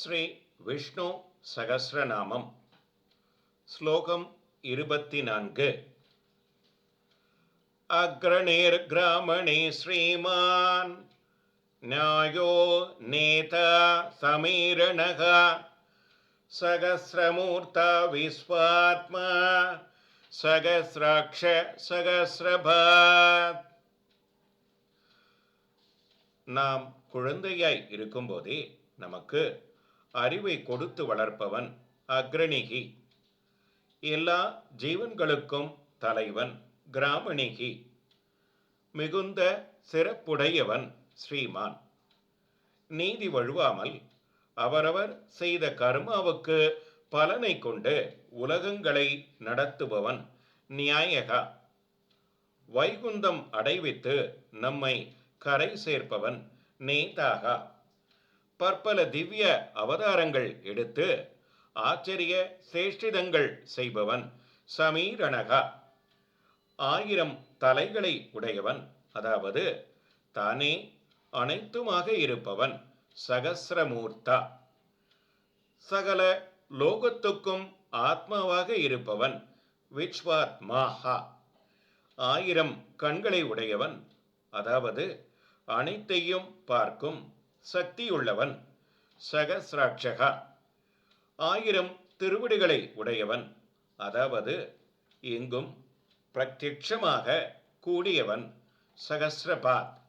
ஸ்ரீ விஷ்ணு சகஸ்ரநாமம் ஸ்லோகம் இருபத்தி நான்கு அக்ரணேர்கிராமணே ஸ்ரீமான் न्यायो नेता समीरणः सहस्रमूर्ता विश्वात्मा सहस्राक्ष சகசிரபாத் நாம் குழந்தையாய் இருக்கும்போதே நமக்கு அறிவை கொடுத்து வளர்ப்பவன் அக்ரணிகி. எல்லா ஜீவன்களுக்கும் தலைவன் கிராமணிகி. மிகுந்த சிறப்புடையவன் ஸ்ரீமான். நீதி வழுவாமல் அவரவர் செய்த கர்மாவுக்கு பலனை கொண்டு உலகங்களை நடத்துபவன் நியாயகா. வைகுந்தம் அடைவித்து நம்மை கரை சேர்ப்பவன் நேதாகா. பற்பல திவ்ய அவதாரங்கள் எடுத்து ஆச்சரிய சேஷ்டிதங்கள் செய்பவன் சமீரணகா. ஆயிரம் தலைகளை உடையவன் அதாவது தானே அனைத்துமாக இருப்பவன் சகசிரமூர்த்தா. சகல லோகத்துக்கும் ஆத்மாவாக இருப்பவன் விஸ்வாத்மாஹா ஆயிரம் கண்களை உடையவன் அதாவது அனைத்தையும் பார்க்கும் சக்தியுள்ளவன் சகசிராட்சகா. ஆயிரம் திருவிடுகளை உடையவன் அதாவது எங்கும் பிரத்யட்சமாக கூடியவன் சகசிரபாத்.